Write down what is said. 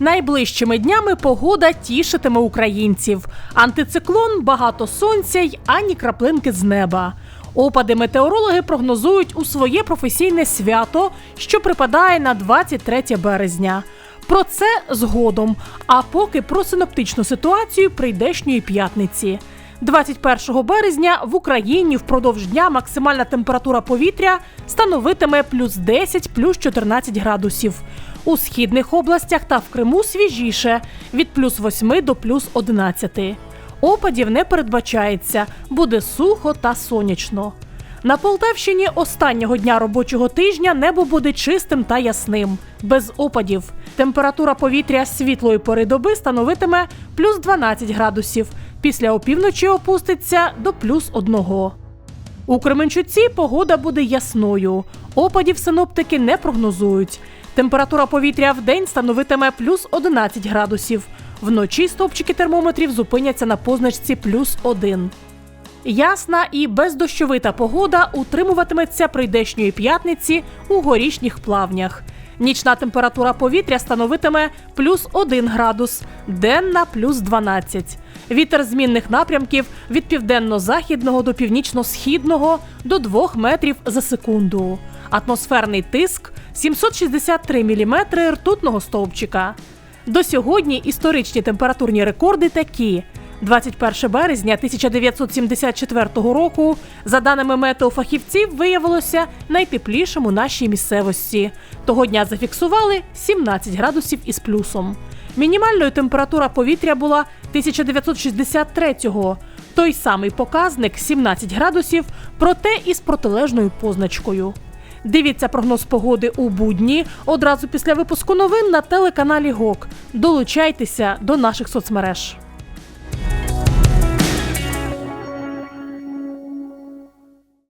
Найближчими днями погода тішитиме українців. Антициклон, багато сонця й ані краплинки з неба. Опади метеорологи прогнозують у своє професійне свято, що припадає на 23 березня. Про це згодом. А поки про синоптичну ситуацію прийдешньої п'ятниці. 21 березня в Україні впродовж дня максимальна температура повітря становитиме плюс 10, плюс 14 градусів. У східних областях та в Криму свіжіше від плюс 8 до плюс 11. Опадів не передбачається, буде сухо та сонячно. На Полтавщині останнього дня робочого тижня небо буде чистим та ясним, без опадів. Температура повітря світлої пори доби становитиме плюс 12 градусів. Після опівночі опуститься до плюс 1. У Кременчуці погода буде ясною. Опадів синоптики не прогнозують. Температура повітря в день становитиме плюс 11 градусів. Вночі стовпчики термометрів зупиняться на позначці плюс 1. Ясна і бездощовита погода утримуватиметься прийдешньої п'ятниці у горішніх плавнях. Нічна температура повітря становитиме плюс 1 градус, денна плюс 12. Вітер змінних напрямків від південно-західного до північно-східного до 2 метрів за секунду. Атмосферний тиск 763 міліметри ртутного стовпчика. До сьогодні історичні температурні рекорди такі. 21 березня 1974 року, за даними метеофахівців, виявилося найтеплішим у нашій місцевості. Того дня зафіксували 17 градусів із плюсом. Мінімальною температура повітря була 1963-го. Той самий показник 17 градусів, проте із протилежною позначкою. Дивіться прогноз погоди у будні одразу після випуску новин на телеканалі ГОК. Долучайтеся до наших соцмереж.